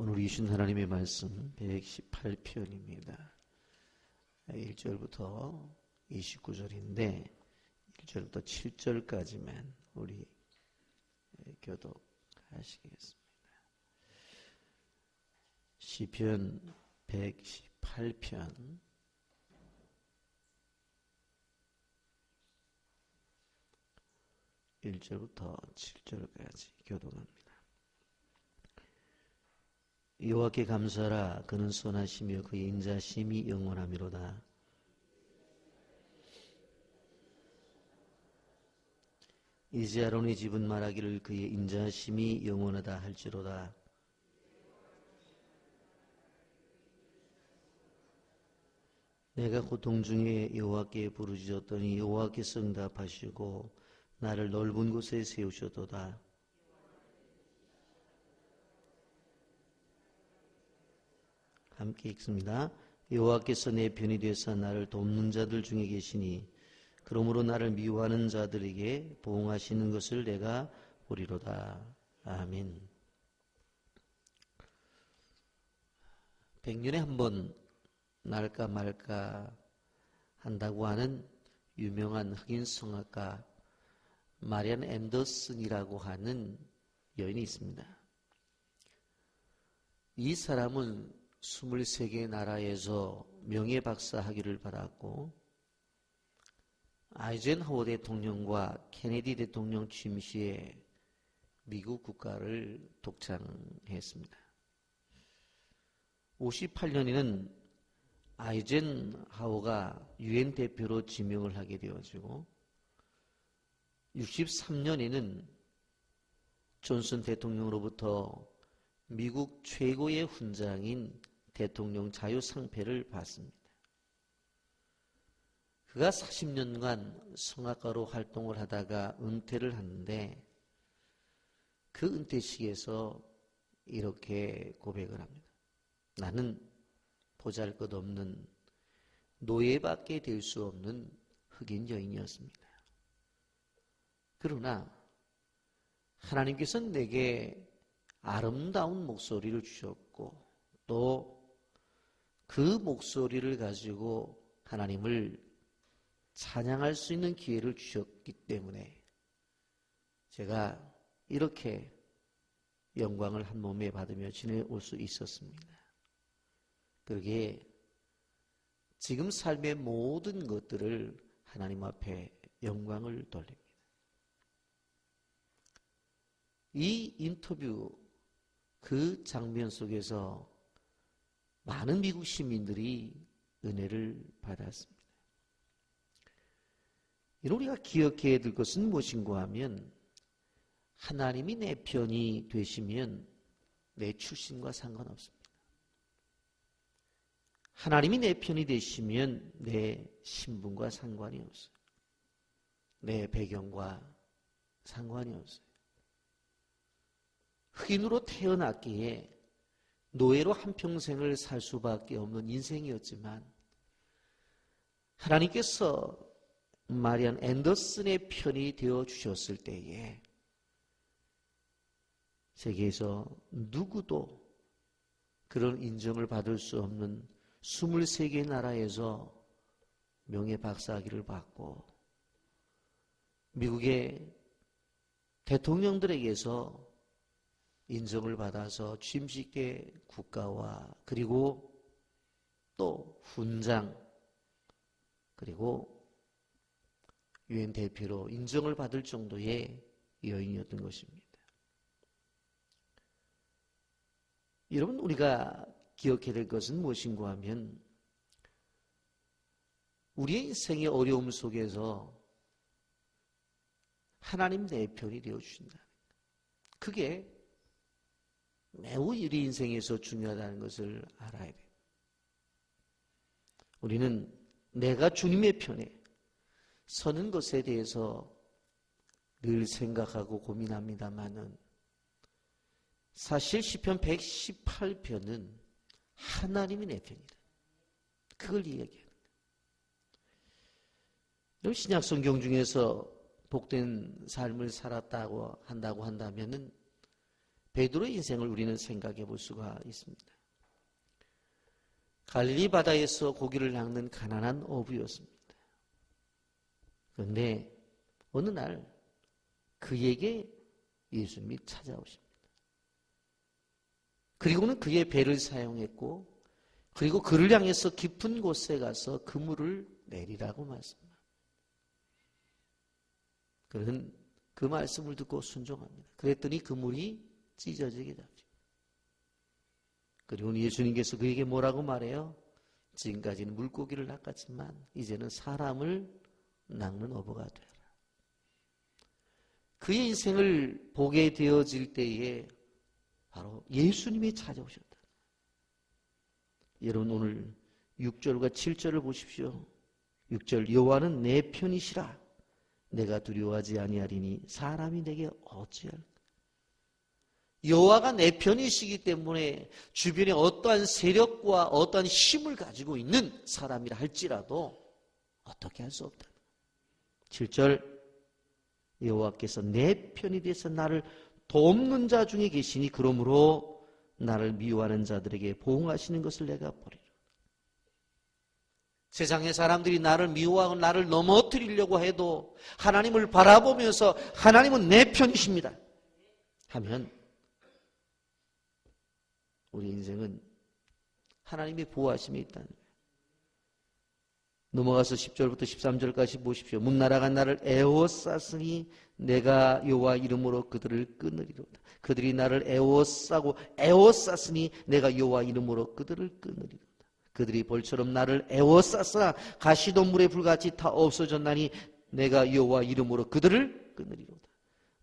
오늘 이신 하나님의 말씀 118편입니다. 1절부터 29절인데 1절부터 7절까지만 우리 교독하시겠습니다. 시편 118편 1절부터 7절까지 교독합니다. 여호와께 감사라 그는 선하시며 그의 인자심이 영원하미로다. 이제 아론의 집은 말하기를 그의 인자심이 영원하다 할지로다. 내가 고통 중에 여호와께 부르짖었더니 여호와께서 응답하시고 나를 넓은 곳에 세우셨도다. 함께 읽습니다. 여호와께서 내 편이 되사 나를 돕는 자들 중에 계시니 그러므로 나를 미워하는 자들에게 보응하시는 것을 내가 보리로다. 아멘. 백년에 한 번 날까 말까 한다고 하는 유명한 흑인 성악가 마리안 앤더슨이라고 하는 여인이 있습니다. 이 사람은 23개 나라에서 명예박사 학위를 받았고 아이젠하워 대통령과 케네디 대통령 취임 시에 미국 국가를 독창했습니다. 58년에는 아이젠하워가 유엔 대표로 지명을 하게 되어지고 63년에는 존슨 대통령으로부터 미국 최고의 훈장인 대통령 자유 상패를 받습니다. 그가 40년간 성악가로 활동을 하다가 은퇴를 하는데 그 은퇴식에서 이렇게 고백을 합니다. 나는 보잘 것 없는 노예밖에 될 수 없는 흑인 여인이었습니다. 그러나 하나님께서는 내게 아름다운 목소리를 주셨고 또 그 목소리를 가지고 하나님을 찬양할 수 있는 기회를 주셨기 때문에 제가 이렇게 영광을 한 몸에 받으며 지내올 수 있었습니다. 그러기에 지금 삶의 모든 것들을 하나님 앞에 영광을 돌립니다. 이 인터뷰 그 장면 속에서 많은 미국 시민들이 은혜를 받았습니다. 우리가 기억해야 될 것은 무엇인가 하면 하나님이 내 편이 되시면 내 출신과 상관없습니다. 하나님이 내 편이 되시면 내 신분과 상관이 없어요. 내 배경과 상관이 없어요. 흑인으로 태어났기에 노예로 한평생을 살 수밖에 없는 인생이었지만 하나님께서 마리안 앤더슨의 편이 되어 주셨을 때에 세계에서 누구도 그런 인정을 받을 수 없는 23개 나라에서 명예 박사학위를 받고 미국의 대통령들에게서 인정을 받아서 취임식계 국가와 그리고 또 훈장 그리고 유엔 대표로 인정을 받을 정도의 여인이었던 것입니다. 여러분 우리가 기억해야 될 것은 무엇인가 하면 우리의 인생의 어려움 속에서 하나님 내 편이 되어 주신다. 그게 매우 우리 인생에서 중요하다는 것을 알아야 돼요. 우리는 내가 주님의 편에 서는 것에 대해서 늘 생각하고 고민합니다만은 사실 시편 118편은 하나님이 내 편이다. 그걸 이야기해요. 여러분 신약 성경 중에서 복된 삶을 살았다고 한다고 한다면은 베드로의 인생을 우리는 생각해 볼 수가 있습니다. 갈릴리 바다에서 고기를 낚는 가난한 어부였습니다. 그런데 어느 날 그에게 예수님이 찾아오십니다. 그리고는 그의 배를 사용했고 그리고 그를 향해서 깊은 곳에 가서 그물을 내리라고 말씀합니다. 그는 그 말씀을 듣고 순종합니다. 그랬더니 그물이 찢어지게 됩니다. 그리고 예수님께서 그에게 뭐라고 말해요? 지금까지는 물고기를 낚았지만 이제는 사람을 낚는 어부가 되라. 그의 인생을 보게 되어질 때에 바로 예수님이 찾아오셨다. 여러분 오늘 6절과 7절을 보십시오. 6절 여호와는 내 편이시라 내가 두려워하지 아니하리니 사람이 내게 어찌할 여호와가 내 편이시기 때문에 주변에 어떠한 세력과 어떠한 힘을 가지고 있는 사람이라 할지라도 어떻게 할 수 없다. 7절 여호와께서 내 편이 돼서 나를 돕는 자 중에 계시니 그러므로 나를 미워하는 자들에게 보응하시는 것을 내가 보리라. 세상의 사람들이 나를 미워하고 나를 넘어뜨리려고 해도 하나님을 바라보면서 하나님은 내 편이십니다. 하면 우리 인생은 하나님의 보호하심이 있다는 거예요. 넘어가서 10절부터 13절까지 보십시오. 문나라가 나를 애워쌌으니 내가 여호와 이름으로 그들을 끊으리로다. 그들이 나를 애워싸고 애워쌌으니 내가 여호와 이름으로 그들을 끊으리로다. 그들이 벌처럼 나를 애워쌌으나 가시덤불에 불같이 다 없어졌나니 내가 여호와 이름으로 그들을 끊으리로다.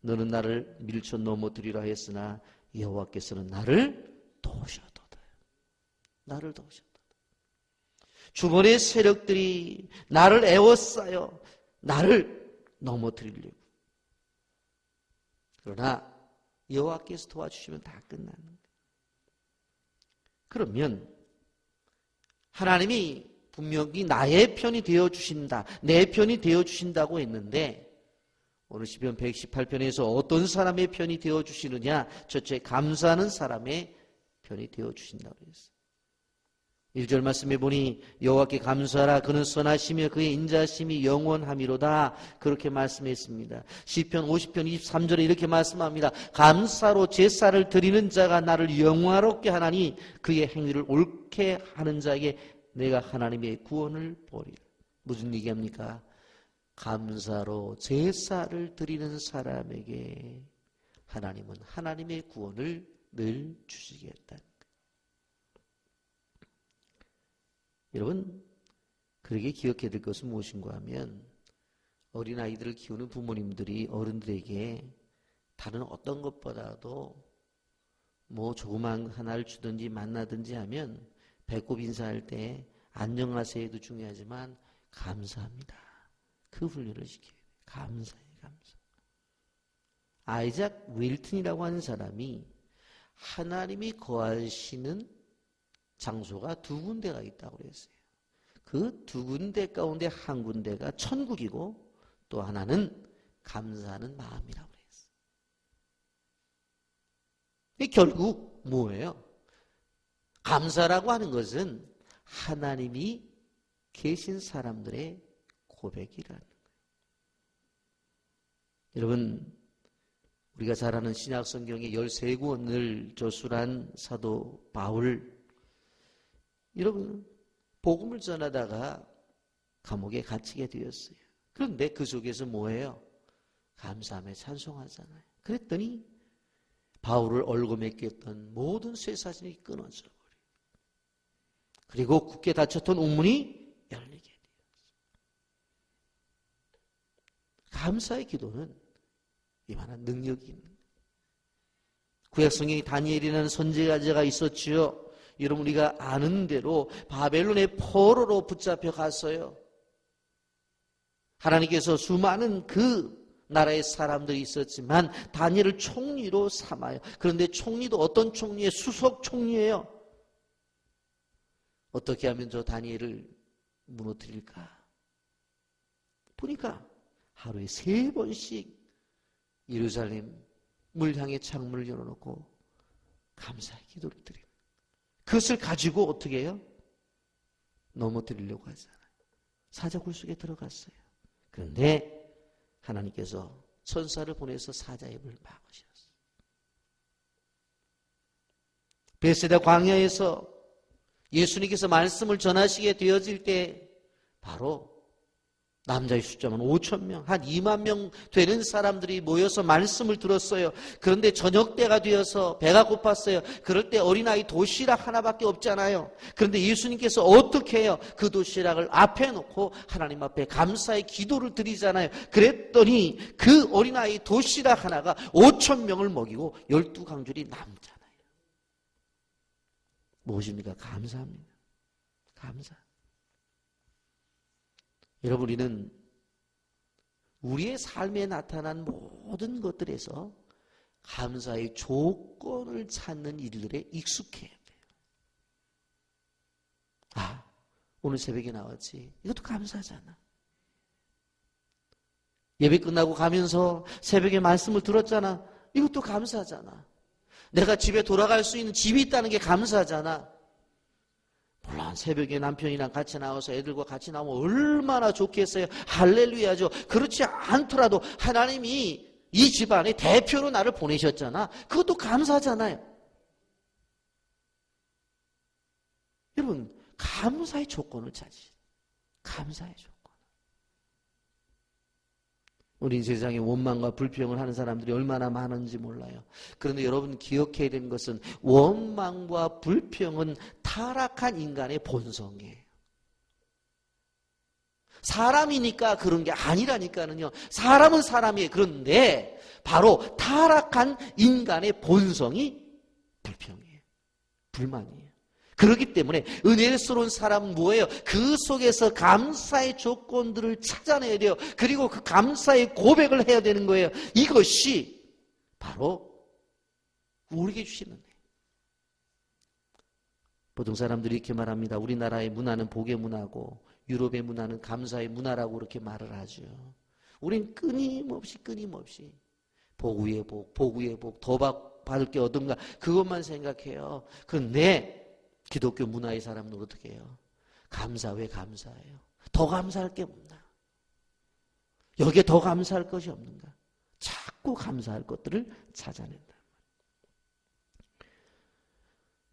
너는 나를 밀쳐 넘어뜨리라 했으나 여호와께서는 나를 도우셨도다. 나를 도우셨다. 주변의 세력들이 나를 애워싸요. 나를 넘어뜨리려고. 그러나 여호와께서 도와주시면 다 끝나는. 그러면 하나님이 분명히 나의 편이 되어 주신다. 내 편이 되어 주신다고 했는데 오늘 시편 118편에서 어떤 사람의 편이 되어 주시느냐? 첫째 감사하는 사람의 편이 되어 주신다고 했어요. 1절 말씀에 보니 여호와께 감사하라 그는 선하시며 그의 인자심이 영원함이로다 그렇게 말씀했습니다. 시편 50편 23절에 이렇게 말씀합니다. 감사로 제사를 드리는 자가 나를 영화롭게 하나니 그의 행위를 옳게 하는 자에게 내가 하나님의 구원을 보리라. 무슨 얘기합니까? 감사로 제사를 드리는 사람에게 하나님은 하나님의 구원을 늘 주시겠다. 여러분, 그렇게 기억해야 될 것은 무엇인가 하면 어린아이들을 키우는 부모님들이 어른들에게 다른 어떤 것보다도 뭐 조그만 하나를 주든지 만나든지 하면 배꼽 인사할 때 안녕하세요도 중요하지만 감사합니다. 그 훈련을 시켜요. 감사해, 감사. 아이작 윌튼이라고 하는 사람이 하나님이 거하시는 장소가 두 군데가 있다고 그랬어요. 그 두 군데 가운데 한 군데가 천국이고 또 하나는 감사하는 마음이라고 그랬어요. 결국 뭐예요? 감사라고 하는 것은 하나님이 계신 사람들의 고백이라는 거예요. 여러분, 우리가 잘 아는 신약 성경의 13권을 저술한 사도 바울 여러분, 복음을 전하다가 감옥에 갇히게 되었어요. 그런데 그 속에서 뭐예요? 감사함에 찬송하잖아요. 그랬더니 바울을 얼굴에 꼈던 모든 쇠사진이 끊어져 버려요. 그리고 굳게 닫혔던 우문이 열리게 되었어요. 감사의 기도는 이만한 능력이 있는 구약성경에 다니엘이라는 선지자가 있었지요. 여러분 우리가 아는 대로 바벨론의 포로로 붙잡혀 갔어요. 하나님께서 수많은 그 나라의 사람들이 있었지만 다니엘을 총리로 삼아요. 그런데 총리도 어떤 총리의 수석 총리예요. 어떻게 하면 저 다니엘을 무너뜨릴까? 보니까 하루에 세 번씩 예루살렘 물 향해 창문을 열어놓고 감사의 기도를 드립니다. 그것을 가지고 어떻게 해요? 넘어뜨리려고 하잖아요. 사자굴 속에 들어갔어요. 그런데 하나님께서 천사를 보내서 사자 입을 막으셨어요. 베세다 광야에서 예수님께서 말씀을 전하시게 되어질 때 바로 남자의 숫자만 5천 명, 한 2만 명 되는 사람들이 모여서 말씀을 들었어요. 그런데 저녁 때가 되어서 배가 고팠어요. 그럴 때 어린아이 도시락 하나밖에 없잖아요. 그런데 예수님께서 어떻게 해요? 그 도시락을 앞에 놓고 하나님 앞에 감사의 기도를 드리잖아요. 그랬더니 그 어린아이 도시락 하나가 5천 명을 먹이고 12강줄이 남잖아요. 무엇입니까? 감사합니다. 감사. 여러분, 우리는 우리의 삶에 나타난 모든 것들에서 감사의 조건을 찾는 일들에 익숙해야 돼요. 아, 오늘 새벽에 나왔지. 이것도 감사하잖아. 예배 끝나고 가면서 새벽에 말씀을 들었잖아. 이것도 감사하잖아. 내가 집에 돌아갈 수 있는 집이 있다는 게 감사하잖아. 물론 새벽에 남편이랑 같이 나와서 애들과 같이 나오면 얼마나 좋겠어요. 할렐루야죠. 그렇지 않더라도 하나님이 이 집안의 대표로 나를 보내셨잖아. 그것도 감사잖아요. 여러분, 감사의 조건을 찾으시 감사의 조건. 우리 세상에 원망과 불평을 하는 사람들이 얼마나 많은지 몰라요. 그런데 여러분 기억해야 되는 것은 원망과 불평은 타락한 인간의 본성이에요. 사람이니까 그런 게 아니라니까는요. 사람은 사람이에요. 그런데 바로 타락한 인간의 본성이 불평이에요. 불만이에요. 그렇기 때문에 은혜스러운 사람은 뭐예요? 그 속에서 감사의 조건들을 찾아내야 돼요. 그리고 그 감사의 고백을 해야 되는 거예요. 이것이 바로 우리에게 주시는 애. 보통 사람들이 이렇게 말합니다. 우리나라의 문화는 복의 문화고 유럽의 문화는 감사의 문화라고 그렇게 말을 하죠. 우린 끊임없이 끊임없이 복 위에 복, 복 위에 복, 더 받을 게 어떤가 그것만 생각해요. 그런데 기독교 문화의 사람은 어떻게 해요? 감사 왜 감사해요? 더 감사할 게 없나? 여기에 더 감사할 것이 없는가? 자꾸 감사할 것들을 찾아낸다.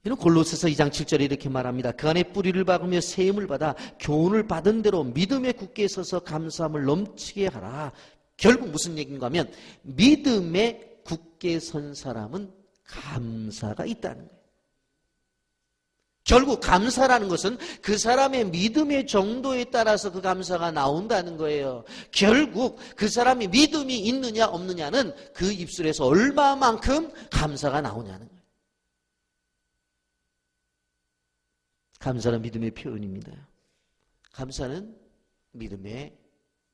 이는 골로새서 2장 7절에 이렇게 말합니다. 그 안에 뿌리를 박으며 세임을 받아 교훈을 받은 대로 믿음에 굳게 서서 감사함을 넘치게 하라. 결국 무슨 얘기인가 하면 믿음에 굳게 선 사람은 감사가 있다는 거예요. 결국 감사라는 것은 그 사람의 믿음의 정도에 따라서 그 감사가 나온다는 거예요. 결국 그 사람이 믿음이 있느냐 없느냐는 그 입술에서 얼마만큼 감사가 나오냐는 거예요. 감사는 믿음의 표현입니다. 감사는 믿음의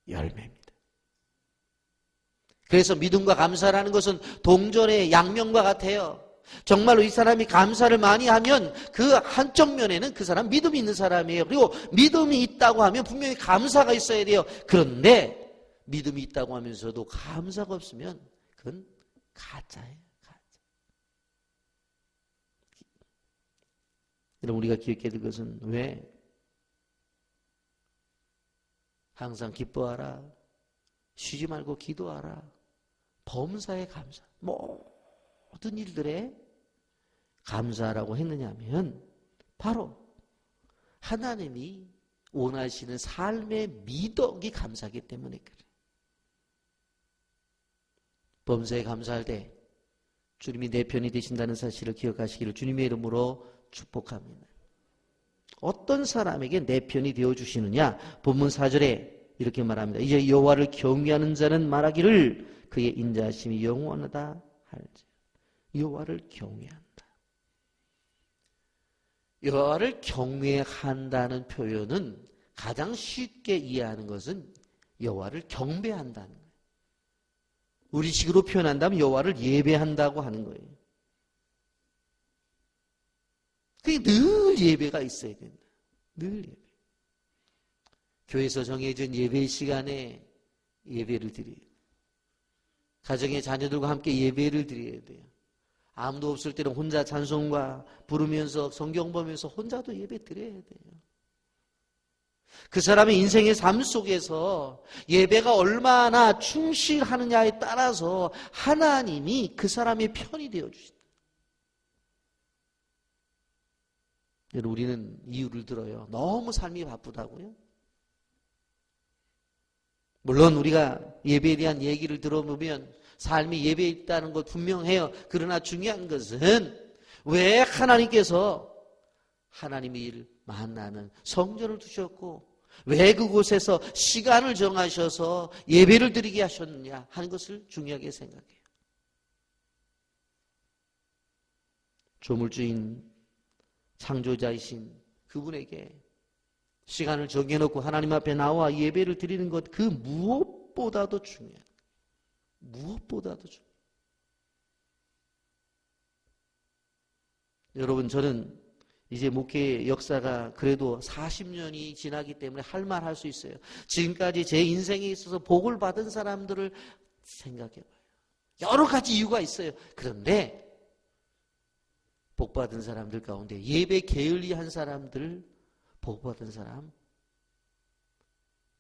열매입니다. 그래서 믿음과 감사라는 것은 동전의 양면과 같아요. 정말로 이 사람이 감사를 많이 하면 그 한쪽 면에는 그 사람 믿음이 있는 사람이에요. 그리고 믿음이 있다고 하면 분명히 감사가 있어야 돼요. 그런데 믿음이 있다고 하면서도 감사가 없으면 그건 가짜예요. 가짜. 여러분 우리가 기억해야 될 것은 왜 항상 기뻐하라. 쉬지 말고 기도하라. 범사에 감사. 뭐 모든 일들에 감사라고 했느냐면 바로 하나님이 원하시는 삶의 미덕이 감사하기 때문에 그래. 범사에 감사할 때 주님이 내 편이 되신다는 사실을 기억하시기를 주님의 이름으로 축복합니다. 어떤 사람에게 내 편이 되어 주시느냐? 본문 4절에 이렇게 말합니다. 이제 여호와를 경외하는 자는 말하기를 그의 인자심이 영원하다 할지. 여호와를 경외한다. 여호와를 경외한다는 표현은 가장 쉽게 이해하는 것은 여호와를 경배한다는 거예요. 우리식으로 표현한다면 여호와를 예배한다고 하는 거예요. 그게 늘 예배가 있어야 된다. 늘 예배. 교회에서 정해진 예배 시간에 예배를 드려요. 가정의 자녀들과 함께 예배를 드려야 돼요. 아무도 없을 때는 혼자 찬송과 부르면서 성경 보면서 혼자도 예배 드려야 돼요. 그 사람의 인생의 삶 속에서 예배가 얼마나 충실하느냐에 따라서 하나님이 그 사람의 편이 되어 주신다. 우리는 이유를 들어요. 너무 삶이 바쁘다고요. 물론 우리가 예배에 대한 얘기를 들어보면 삶이 예배에 있다는 것 분명해요. 그러나 중요한 것은 왜 하나님께서 하나님의 일 만나는 성전을 두셨고 왜 그곳에서 시간을 정하셔서 예배를 드리게 하셨느냐 하는 것을 중요하게 생각해요. 조물주인 창조자이신 그분에게 시간을 정해놓고 하나님 앞에 나와 예배를 드리는 것 그 무엇보다도 중요해요. 무엇보다도 중요해요. 여러분 저는 이제 목회 역사가 그래도 40년이 지나기 때문에 할 말 할 수 있어요. 지금까지 제 인생에 있어서 복을 받은 사람들을 생각해 봐요. 여러 가지 이유가 있어요. 그런데 복 받은 사람들 가운데 예배 게을리한 사람들 복 받은 사람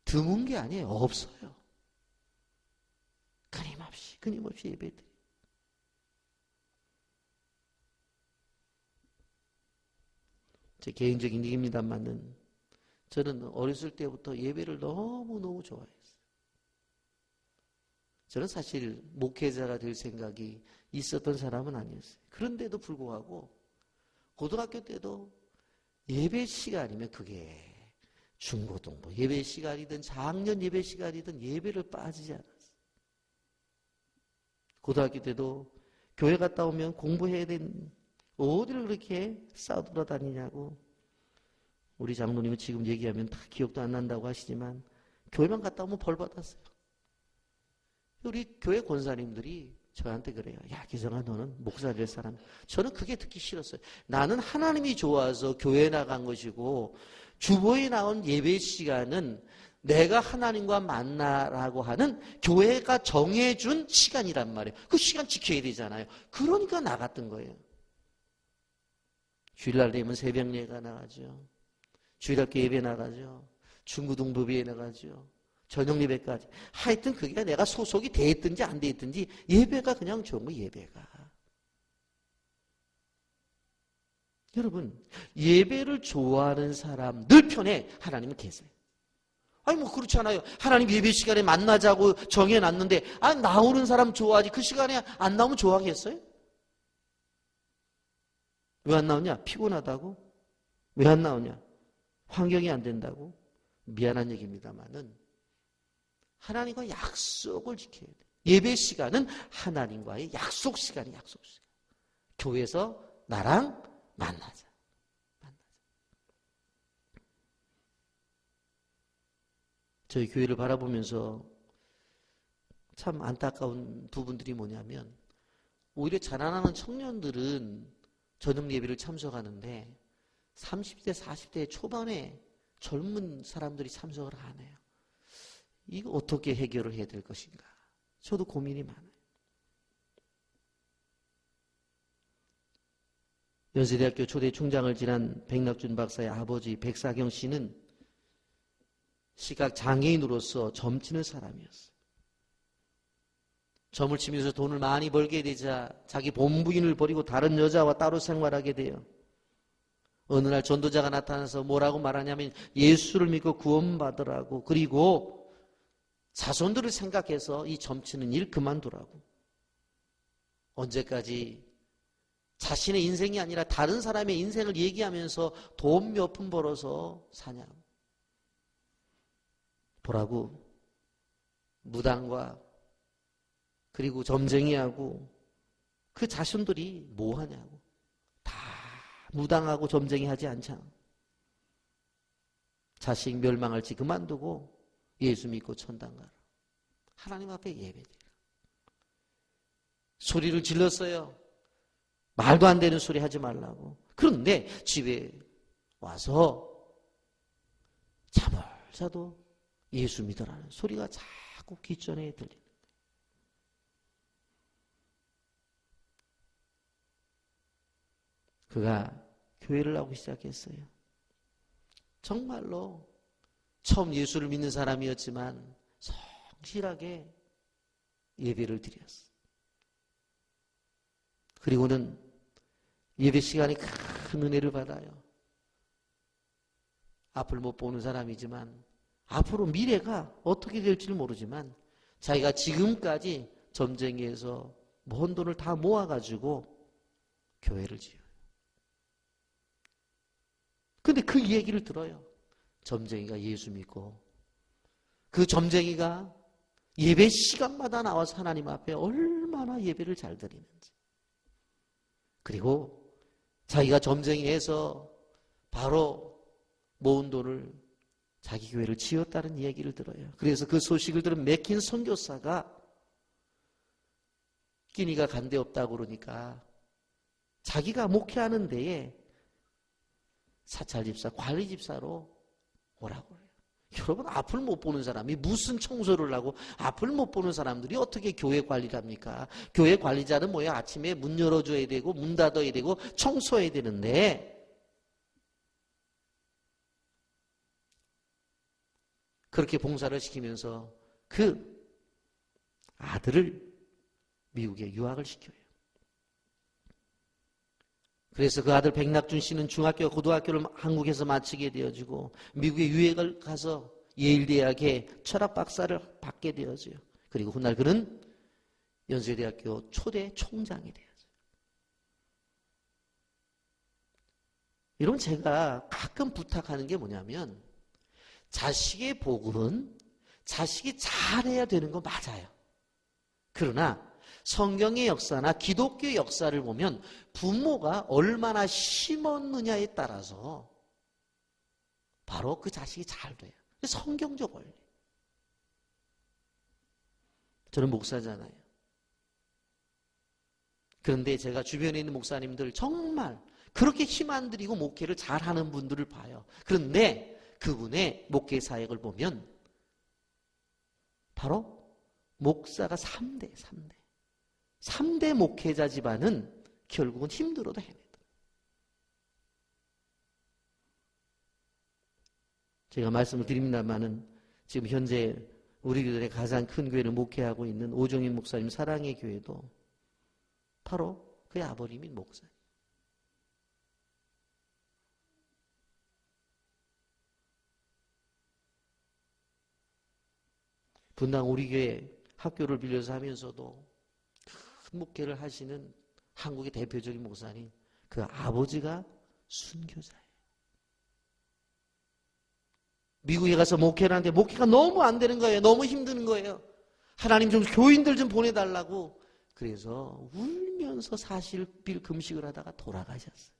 드문 게 아니에요. 없어요. 끊임없이 끊임없이 예배드려. 제 개인적인 얘기입니다만은 저는 어렸을 때부터 예배를 너무너무 좋아했어요. 저는 사실 목회자가 될 생각이 있었던 사람은 아니었어요. 그런데도 불구하고 고등학교 때도 예배 시간이면 그게 중고등부 예배 시간이든 작년 예배 시간이든 예배를 빠지지 않았어요. 고등학교 때도 교회 갔다 오면 공부해야 되는 어디를 그렇게 싸돌아 다니냐고. 우리 장로님은 지금 얘기하면 다 기억도 안 난다고 하시지만 교회만 갔다 오면 벌 받았어요. 우리 교회 권사님들이 저한테 그래요. 야, 기성아, 너는 목사 될 사람. 저는 그게 듣기 싫었어요. 나는 하나님이 좋아서 교회 나간 것이고, 주보에 나온 예배 시간은 내가 하나님과 만나라고 하는 교회가 정해준 시간이란 말이에요. 그 시간 지켜야 되잖아요. 그러니까 나갔던 거예요. 주일날 되면 새벽 예가 나가죠. 주일학교 예배 나가죠. 중고등부비에 나가죠. 저녁 예배까지. 하여튼 그게 내가 소속이 돼 있든지 안 돼 있든지 예배가 그냥 좋은 거 예배가. 여러분, 예배를 좋아하는 사람 늘 편에 하나님은 계세요. 아니 뭐 그렇잖아요. 하나님 예배 시간에 만나자고 정해놨는데 아 나오는 사람 좋아하지 그 시간에 안 나오면 좋아하겠어요? 왜 안 나오냐? 피곤하다고? 왜 안 나오냐? 환경이 안 된다고? 미안한 얘기입니다만은 하나님과 약속을 지켜야 돼. 예배 시간은 하나님과의 약속 시간이 약속 시간. 교회에서 나랑 만나자. 만나자. 저희 교회를 바라보면서 참 안타까운 부분들이 뭐냐면 오히려 자라나는 청년들은 저녁 예배를 참석하는데 30대, 40대 초반에 젊은 사람들이 참석을 안 해요. 이거 어떻게 해결을 해야 될 것인가? 저도 고민이 많아요. 연세대학교 초대 총장을 지난 백낙준 박사의 아버지 백사경 씨는 시각 장애인으로서 점치는 사람이었어요. 점을 치면서 돈을 많이 벌게 되자 자기 본부인을 버리고 다른 여자와 따로 생활하게 돼요. 어느 날 전도자가 나타나서 뭐라고 말하냐면 예수를 믿고 구원받으라고 그리고 자손들을 생각해서 이 점치는 일 그만두라고. 언제까지 자신의 인생이 아니라 다른 사람의 인생을 얘기하면서 돈 몇 푼 벌어서 사냐고. 보라고 무당과 그리고 점쟁이하고 그 자손들이 뭐 하냐고. 다 무당하고 점쟁이 하지 않잖아. 자식 멸망할지 그만두고 예수 믿고 천당 가라. 하나님 앞에 예배드려. 소리를 질렀어요. 말도 안 되는 소리 하지 말라고. 그런데 집에 와서 잠을 자도 예수 믿으라는 소리가 자꾸 귀전에 들리는 그가 교회를 하고 시작했어요. 정말로 처음 예수를 믿는 사람이었지만 성실하게 예배를 드렸어. 그리고는 예배 시간에 큰 은혜를 받아요. 앞을 못 보는 사람이지만 앞으로 미래가 어떻게 될지를 모르지만 자기가 지금까지 점쟁이에서 모은 돈을 다 모아가지고 교회를 지어요. 근데 그 얘기를 들어요. 점쟁이가 예수 믿고 그 점쟁이가 예배 시간마다 나와서 하나님 앞에 얼마나 예배를 잘 드리는지. 그리고 자기가 점쟁이에서 바로 모은 돈을 자기 교회를 지었다는 이야기를 들어요. 그래서 그 소식을 들은 맥킨 선교사가 끼니가 간데 없다고 그러니까 자기가 목회하는 데에 사찰 집사, 관리 집사로 오라고 그래요. 여러분 앞을 못 보는 사람이 무슨 청소를 하고 앞을 못 보는 사람들이 어떻게 교회 관리를 합니까? 교회 관리자는 뭐야? 아침에 문 열어줘야 되고 문 닫아야 되고 청소해야 되는데 그렇게 봉사를 시키면서 그 아들을 미국에 유학을 시켜요. 그래서 그 아들 백낙준 씨는 중학교, 고등학교를 한국에서 마치게 되어지고 미국에 유학을 가서 예일대학에 철학 박사를 받게 되어져요. 그리고 훗날 그는 연세대학교 초대 총장이 되어져요. 여러분 제가 가끔 부탁하는 게 뭐냐면 자식의 복음은 자식이 잘해야 되는 거 맞아요. 그러나 성경의 역사나 기독교 역사를 보면 부모가 얼마나 심었느냐에 따라서 바로 그 자식이 잘 돼요. 성경적 원리. 저는 목사잖아요. 그런데 제가 주변에 있는 목사님들 정말 그렇게 힘 안 들이고 목회를 잘하는 분들을 봐요. 그런데 그분의 목회 사역을 보면 바로 목사가 3대, 3대. 3대 목회자 집안은 결국은 힘들어도 해내다. 제가 말씀을 드립니다만은 지금 현재 우리 교회의 가장 큰 교회를 목회하고 있는 오종인 목사님 사랑의 교회도 바로 그의 아버님인 목사님. 분당 우리 교회 학교를 빌려서 하면서도 큰 목회를 하시는 한국의 대표적인 목사님, 그 아버지가 순교자예요. 미국에 가서 목회를 하는데 목회가 너무 안 되는 거예요. 너무 힘드는 거예요. 하나님 좀 교인들 좀 보내달라고. 그래서 울면서 사실빌 금식을 하다가 돌아가셨어요.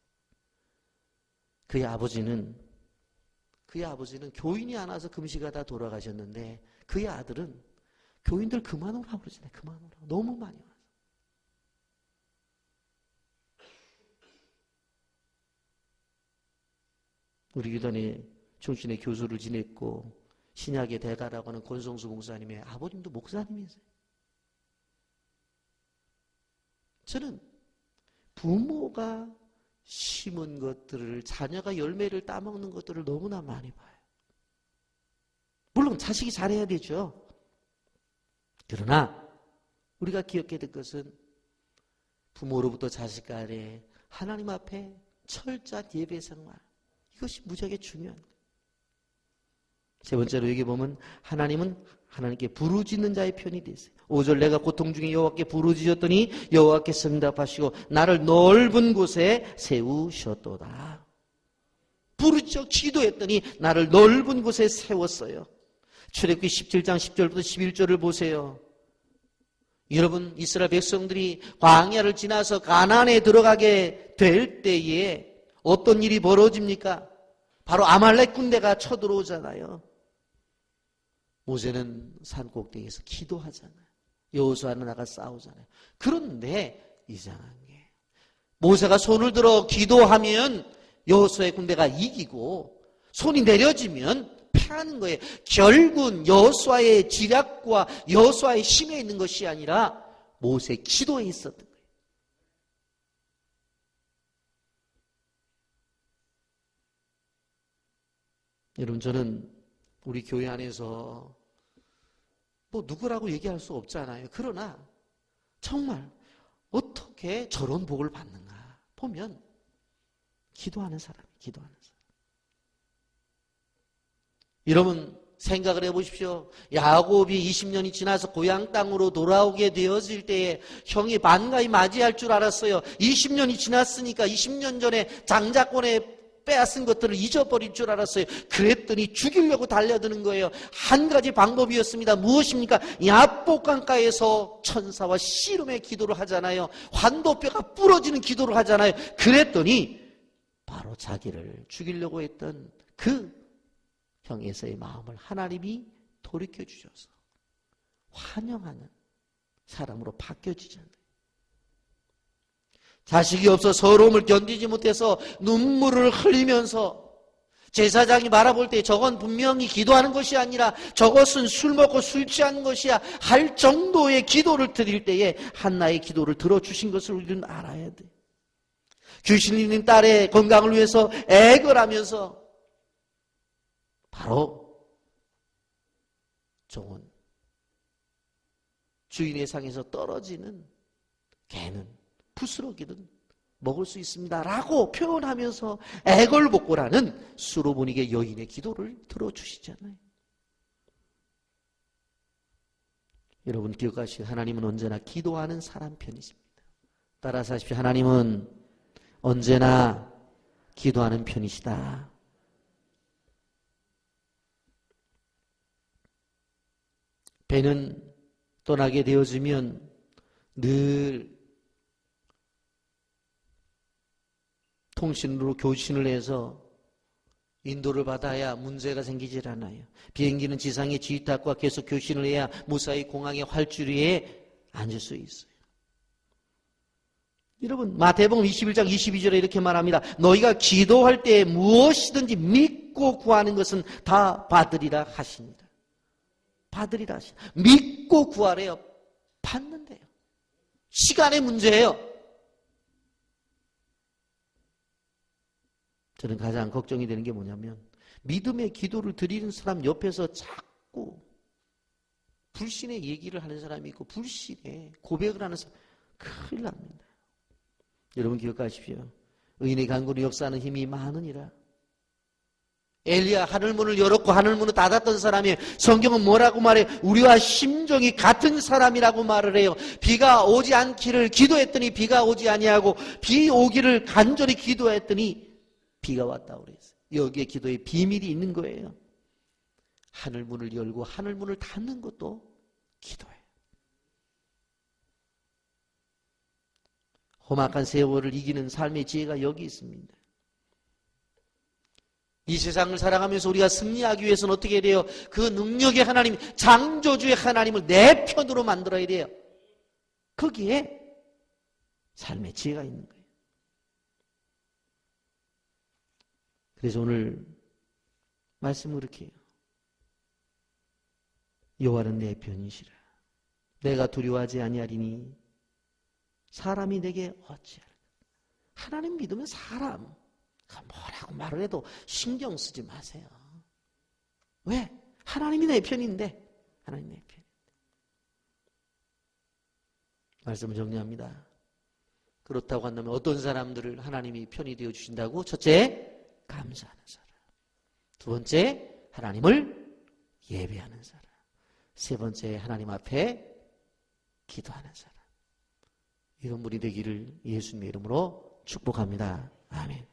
그의 아버지는 그의 아버지는 교인이 안 와서 금식하다 돌아가셨는데 그의 아들은 교인들 그만 오라고 그러잖아요. 그만 오라고. 너무 많이 와서. 우리 교단에 중신의 교수를 지냈고 신약의 대가라고 하는 권성수 목사님의 아버님도 목사님이세요. 저는 부모가 심은 것들을 자녀가 열매를 따먹는 것들을 너무나 많이 봐요. 자식이 잘해야 되죠. 그러나 우리가 기억해야 될 것은 부모로부터 자식 간에 하나님 앞에 철저한 예배 생활 이것이 무지하게 중요한 거예요. 세 번째로 여기 보면 하나님은 하나님께 부르짖는 자의 편이 되세요. 5절 내가 고통 중에 여호와께 부르짖었더니 여호와께서 응답하시고 나를 넓은 곳에 세우셨도다. 부르짖어 기도했더니 나를 넓은 곳에 세웠어요. 출애굽기 17장 10절부터 11절을 보세요. 여러분 이스라엘 백성들이 광야를 지나서 가나안에 들어가게 될 때에 어떤 일이 벌어집니까? 바로 아말렉 군대가 쳐들어오잖아요. 모세는 산 꼭대기에서 기도하잖아요. 여호수아는 나가 싸우잖아요. 그런데 이상한 게 모세가 손을 들어 기도하면 여호수아의 군대가 이기고 손이 내려지면 하라는 거예요. 결국 여수와의 지략과 여수와의 심에 있는 것이 아니라 모세 기도에 있었던 거예요. 여러분 저는 우리 교회 안에서 뭐 누구라고 얘기할 수 없잖아요. 그러나 정말 어떻게 저런 복을 받는가 보면 기도하는 사람, 기도하는 여러분 생각을 해보십시오. 야곱이 20년이 지나서 고향 땅으로 돌아오게 되어질 때에 형이 반가이 맞이할 줄 알았어요. 20년이 지났으니까 20년 전에 장자권에 빼앗은 것들을 잊어버릴 줄 알았어요. 그랬더니 죽이려고 달려드는 거예요. 한 가지 방법이었습니다. 무엇입니까? 야복강가에서 천사와 씨름의 기도를 하잖아요. 환도뼈가 부러지는 기도를 하잖아요. 그랬더니 바로 자기를 죽이려고 했던 그 형 에서의 마음을 하나님이 돌이켜 주셔서 환영하는 사람으로 바뀌어 지잖아요. 자식이 없어 서러움을 견디지 못해서 눈물을 흘리면서 제사장이 말아볼 때 저건 분명히 기도하는 것이 아니라 저것은 술 먹고 술 취하는 것이야 할 정도의 기도를 드릴 때에 한나의 기도를 들어주신 것을 우리는 알아야 돼. 귀신 있는 딸의 건강을 위해서 애걸 하면서 바로 종은 주인의 상에서 떨어지는 개는 부스러기든 먹을 수 있습니다. 라고 표현하면서 애걸복고라는 수로보니게 여인의 기도를 들어주시잖아요. 여러분 기억하시고 하나님은 언제나 기도하는 사람 편이십니다. 따라서 하십시오. 하나님은 언제나 기도하는 편이시다. 배는 떠나게 되어지면 늘 통신으로 교신을 해서 인도를 받아야 문제가 생기질 않아요. 비행기는 지상의 지휘탑과 계속 교신을 해야 무사히 공항의 활주리에 앉을 수 있어요. 여러분 마태복음 21장 22절에 이렇게 말합니다. 너희가 기도할 때 무엇이든지 믿고 구하는 것은 다 받으리라 하십니다. 받으리라 하시. 믿고 구하래요. 받는데요. 시간의 문제예요. 저는 가장 걱정이 되는 게 뭐냐면 믿음의 기도를 드리는 사람 옆에서 자꾸 불신의 얘기를 하는 사람이 있고 불신의 고백을 하는 사람 큰일 납니다. 여러분 기억하십시오. 의인의 강구로 역사하는 힘이 많으니라. 엘리야 하늘문을 열었고 하늘문을 닫았던 사람이 성경은 뭐라고 말해? 우리와 심정이 같은 사람이라고 말을 해요. 비가 오지 않기를 기도했더니 비가 오지 아니하고 비 오기를 간절히 기도했더니 비가 왔다고 그랬어요. 여기에 기도에 비밀이 있는 거예요. 하늘문을 열고 하늘문을 닫는 것도 기도예요. 험악한 세월을 이기는 삶의 지혜가 여기 있습니다. 이 세상을 살아가면서 우리가 승리하기 위해서는 어떻게 돼요? 그 능력의 하나님, 창조주의 하나님을 내 편으로 만들어야 돼요. 거기에 삶의 지혜가 있는 거예요. 그래서 오늘 말씀을 이렇게 해요. 여호와는 내 편이시라. 내가 두려워하지 아니하리니 사람이 내게 어찌하라. 하나님 믿으면 사람 뭐라고 말을 해도 신경 쓰지 마세요. 왜? 하나님이 내 편인데 하나님 내 편. 말씀을 정리합니다. 그렇다고 한다면 어떤 사람들을 하나님이 편이 되어 주신다고? 첫째, 감사하는 사람. 두 번째, 하나님을 예배하는 사람. 세 번째, 하나님 앞에 기도하는 사람. 이런 분이 되기를 예수님의 이름으로 축복합니다. 아멘.